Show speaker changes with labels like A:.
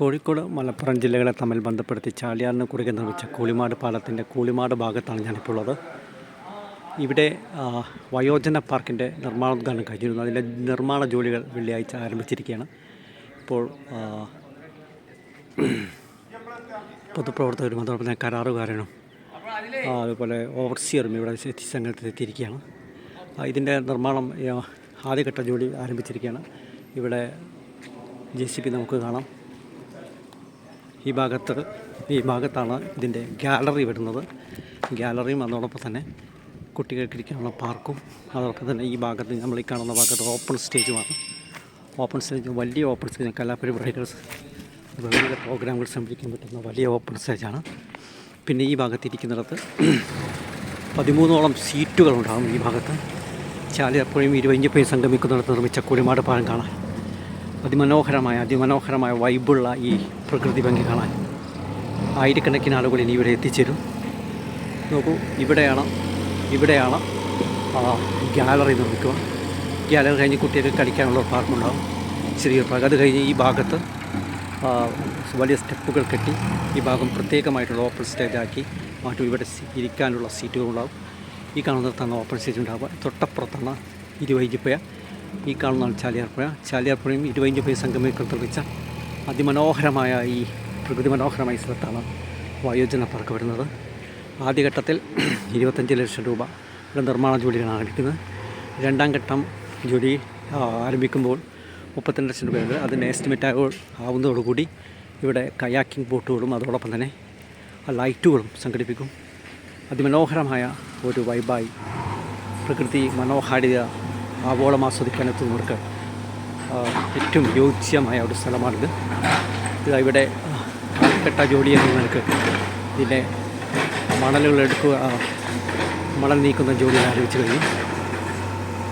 A: കോഴിക്കോട് മലപ്പുറം ജില്ലകളെ തമ്മിൽ ബന്ധപ്പെടുത്തി ചാലിയാറിന് കുറുകെ നിർമ്മിച്ച കൂളിമാട് പാലത്തിന്റെ കൂളിമാട് ഭാഗത്താണ് ഞാനിപ്പോൾ ഉള്ളത്. ഇവിടെ വയോജന പാർക്കിന്റെ നിർമ്മാണോദ്ഘാടനം കഴിഞ്ഞിരുന്നു. അതിന്റെ നിർമ്മാണ ജോലികൾ വെള്ളിയാഴ്ച ആരംഭിച്ചിരിക്കുകയാണ്. ഇപ്പോൾ പൊതുപ്രവർത്തകരും അതോടൊപ്പം തന്നെ കരാറുകാരനും അതുപോലെ ഓവർസിയറും ഇവിടെ ആ, ഇതിന്റെ നിർമ്മാണം ആദ്യഘട്ട ജോലി ആരംഭിച്ചിരിക്കുകയാണ്. ഇവിടെ ജെ സി പി നമുക്ക് കാണാം. ഈ ഭാഗത്ത് ഈ ഭാഗത്താണ് ഇതിന്റെ ഗാലറി വരുന്നത്. ഗാലറിയും അതോടൊപ്പം തന്നെ കുട്ടികൾക്ക് ഇരിക്കാനുള്ള പാർക്കും അതോടൊപ്പം തന്നെ ഈ ഭാഗത്ത് നമ്മൾ ഈ കാണുന്ന ഭാഗത്ത് ഓപ്പൺ സ്റ്റേജുമാണ്. ഓപ്പൺ സ്റ്റേജ് വലിയ ഓപ്പൺ സ്റ്റേജ് കലാപരിപാടികൾ വലിയ പ്രോഗ്രാമുകൾ സംഭവിക്കാൻ പറ്റുന്ന വലിയ ഓപ്പൺ സ്റ്റേജാണ്. പിന്നെ ഈ ഭാഗത്ത് ഇരിക്കുന്നിടത്ത് പതിമൂന്നോളം സീറ്റുകളുണ്ടാകും ഈ ഭാഗത്ത്. ചാലിയപ്പുഴയും ഇരുപഞ്ചപ്പുഴയും സംഗമിക്കുന്നിടത്ത് നിർമ്മിച്ച കുളിമാട് പാലം കാണാൻ അതിമനോഹരമായ അതിമനോഹരമായ വൈബുള്ള ഈ പ്രകൃതി ഭംഗി കാണാൻ ആയിരക്കണക്കിന് ആളുകൾ ഇനി ഇവിടെ എത്തിച്ചേരും. നോക്കൂ ഇവിടെയാണ് ഇവിടെയാണ് ഗ്യാലറി നിർമ്മിക്കുക. ഗ്യാലറി കഴിഞ്ഞ് കുട്ടികൾക്ക് കളിക്കാനുള്ള പാർക്കുണ്ടാകും ചെറിയൊരു പാർക്ക് അത് കഴിഞ്ഞ് ഈ ഭാഗത്ത് വലിയ സ്റ്റെപ്പുകൾ കെട്ടി ഈ ഭാഗം പ്രത്യേകമായിട്ടുള്ള ഓപ്പൺ സ്റ്റേജ് ആക്കി മാറ്റും. ഇവിടെ ഇരിക്കാനുള്ള ഇരിക്കാനുള്ള സീറ്റുകളുണ്ടാകും ഈ കാണുന്നിടത്താണ് ഓപ്പൺ സ്റ്റേജ് ഉണ്ടാവുക. തൊട്ടപ്പുറത്താണ് ഇരുവൈജിപ്പുഴ ഈ കാണുന്നതാണ് ചാലിയാർപ്പുഴ. ചാലിയാർപ്പുഴയും ഇരുപതിന്റെ പേര് സംഗമിക്കാൻ നിർമ്മിച്ച അതിമനോഹരമായ ഈ പ്രകൃതി മനോഹരമായ സ്ഥലത്താണ് വയോജന പാർക്ക് വരുന്നത്. ആദ്യഘട്ടത്തിൽ ഇരുപത്തഞ്ച് ലക്ഷം രൂപ ഇവിടെ നിർമ്മാണ ജോലികളാണ് ആരംഭിക്കുന്നത് രണ്ടാം ഘട്ടം ജോലി ആരംഭിക്കുമ്പോൾ മുപ്പത്തിരണ്ട് ലക്ഷം രൂപയുണ്ട് അതിന്റെ എസ്റ്റിമേറ്റ് ആവുന്നതോടുകൂടി ഇവിടെ കയാക്കിംഗ് ബോട്ടുകളും അതോടൊപ്പം തന്നെ ലൈറ്റുകളും സംഘടിപ്പിക്കും. അതിമനോഹരമായ ഒരു വൈബായി പ്രകൃതി മനോഹാരിത ആവോളം ആസ്വദിക്കാൻ എത്തുന്നവർക്ക് ആ, ഏറ്റവും യോജ്യമായ ഒരു സ്ഥലമാണിത്. ഇത് ഇവിടെ കെട്ട ജോലി എന്ന നിലയ്ക്ക് ഇതിന്റെ മണലുകൾ എടുക്കുക മണൽ നീക്കുന്ന ജോലി ആരംഭിച്ചു കഴിഞ്ഞു.